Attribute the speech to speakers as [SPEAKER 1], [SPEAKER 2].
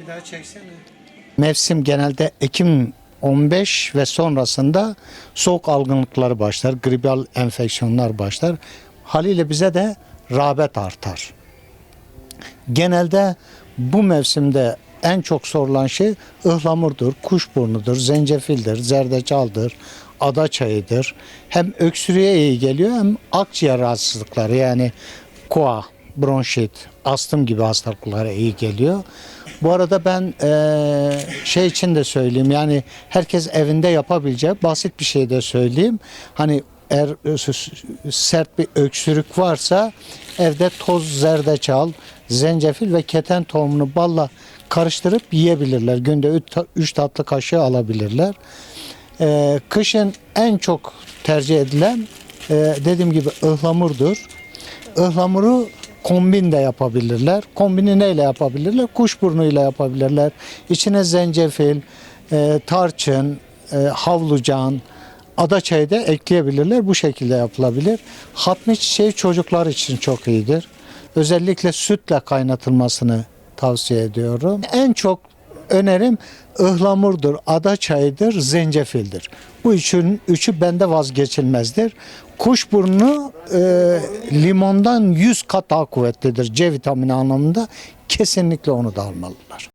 [SPEAKER 1] Bir daha çeksene.
[SPEAKER 2] Mevsim genelde Ekim 15 ve sonrasında soğuk algınlıkları başlar, gribal enfeksiyonlar başlar. Haliyle bize de rağbet artar. Genelde bu mevsimde en çok sorulan şey ıhlamurdur, kuşburnudur, zencefildir, zerdeçaldır, ada çayıdır. Hem öksürüğe iyi geliyor hem akciğer rahatsızlıkları yani koa, bronşit, astım gibi hastalıklara iyi geliyor. Bu arada ben eee, şey için de söyleyeyim yani herkes evinde yapabileceği basit bir şey de söyleyeyim. Hani eğer e, sert bir öksürük varsa evde toz zerdeçal, zencefil ve keten tohumunu balla karıştırıp yiyebilirler. Günde 3 tatlı kaşığı alabilirler. Ee, kışın en çok tercih edilen e, dediğim gibi ıhlamurdur. Ihlamuru kombin de yapabilirler. Kombini neyle yapabilirler? Kuşburnuyla yapabilirler. İçine zencefil, e, tarçın, e, havlucan, ada çayı da ekleyebilirler. Bu şekilde yapılabilir. Hatmi çiçeği çocuklar için çok iyidir. Özellikle sütle kaynatılmasını tavsiye ediyorum. En çok önerim ıhlamurdur, ada çayıdır, zencefildir. Bu üçün üçü bende vazgeçilmezdir. Kuşburnu e, limondan 100 kat daha kuvvetlidir C vitamini anlamında. Kesinlikle onu da almalılar.